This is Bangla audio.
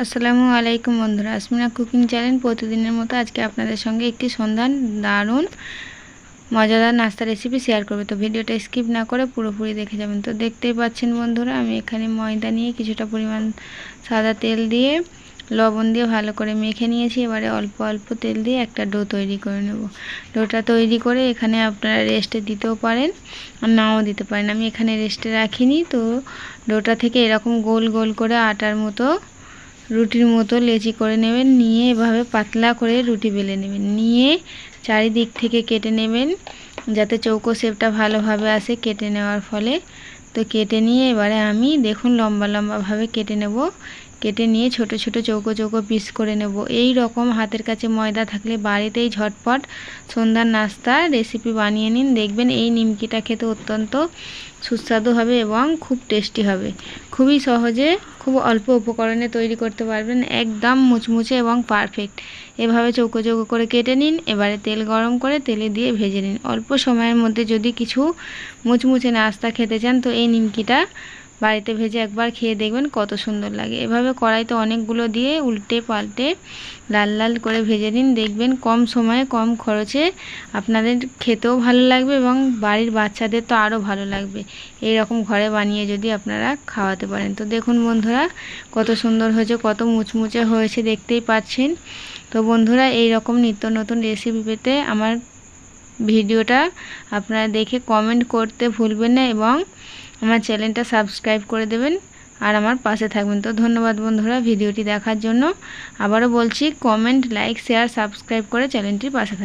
আসসালামু আলাইকুম বন্ধুরা, আসমিনা কুকিং চ্যানেল প্রতিদিনের মতো আজকে আপনাদের সঙ্গে একটি সন্ধান, দারুণ, মজাদার নাস্তা রেসিপি শেয়ার করবে। তো ভিডিওটা স্কিপ না করে পুরোপুরি দেখে যাবেন। তো দেখতেই পাচ্ছেন বন্ধুরা, আমি এখানে ময়দা নিয়ে কিছুটা পরিমাণ সাদা তেল দিয়ে, লবণ দিয়ে ভালো করে মেখে নিয়েছি। এবারে অল্প অল্প তেল দিয়ে একটা ডো তৈরি করে নেব। ডোটা তৈরি করে এখানে আপনারা রেস্টে দিতেও পারেন আর নাও দিতে পারেন। আমি এখানে রেস্টে রাখিনি, তো ডোটা থেকে এরকম গোল গোল করে আটার মতো রুটির মতো লেচি করে নেবেন, নিয়ে এভাবে পাতলা করে রুটি বেলে নেবেন। নিয়ে চারিদিক থেকে কেটে নেবেন, যাতে চৌকো শেপটা ভালোভাবে আসে কেটে নেওয়ার ফলে। তো কেটে নিয়ে এবারে আমি দেখুন লম্বা লম্বাভাবে কেটে নেব। কেটে নিয়ে ছোট ছোট চৌকো চৌকো পিস করে নেব। এই রকম হাতের কাছে ময়দা থাকলে বাড়িতেই ঝটপট সন্ধ্যার নাস্তা রেসিপি বানিয়ে নিন। দেখবেন এই নিমকিটা খেতে অত্যন্ত সুস্বাদু হবে এবং খুব টেস্টি হবে। খুবই সহজে, খুব অল্প উপকরণে তৈরি করতে পারবেন একদম মুচমুচে এবং পারফেক্ট এভাবে চৌকো চৌকো করে কেটে নিন, এবারে তেল গরম করে তেলে দিয়ে ভেজে নিন। অল্প সময়ের মধ্যে যদি কিছু মুচমুচে নাস্তা খেতে চান, তো এই নিমকিটা বাড়িতে ভেজে একবার খেয়ে দেখবেন কত সুন্দর লাগে। এভাবে কড়াইতে অনেকগুলো দিয়ে উল্টে পাল্টে লাল লাল করে ভেজে নিন। দেখবেন কম সময়ে কম খরচে আপনাদের খেতেও ভালো লাগবে এবং বাড়ির বাচ্চাদের তো আরও ভালো লাগবে। এই রকম ঘরে বানিয়ে যদি আপনারা খাওয়াতে পারেন। তো দেখুন বন্ধুরা, কত সুন্দর হয়েছে, কত মুচমুচে হয়েছে, দেখতেই পাচ্ছেন। তো বন্ধুরা এই রকম নিত্য নতুন রেসিপি পেতে আমার ভিডিওটা আপনারা দেখে কমেন্ট করতে ভুলবেন না এবং আমার চ্যানেলটা সাবস্ক্রাইব করে দেবেন আর আমার পাশে থাকবেন। তো ধন্যবাদ বন্ধুরা ভিডিওটি দেখার জন্য। আবারও বলছি কমেন্ট লাইক শেয়ার সাবস্ক্রাইব করে চ্যানেলটির পাশে থাকবেন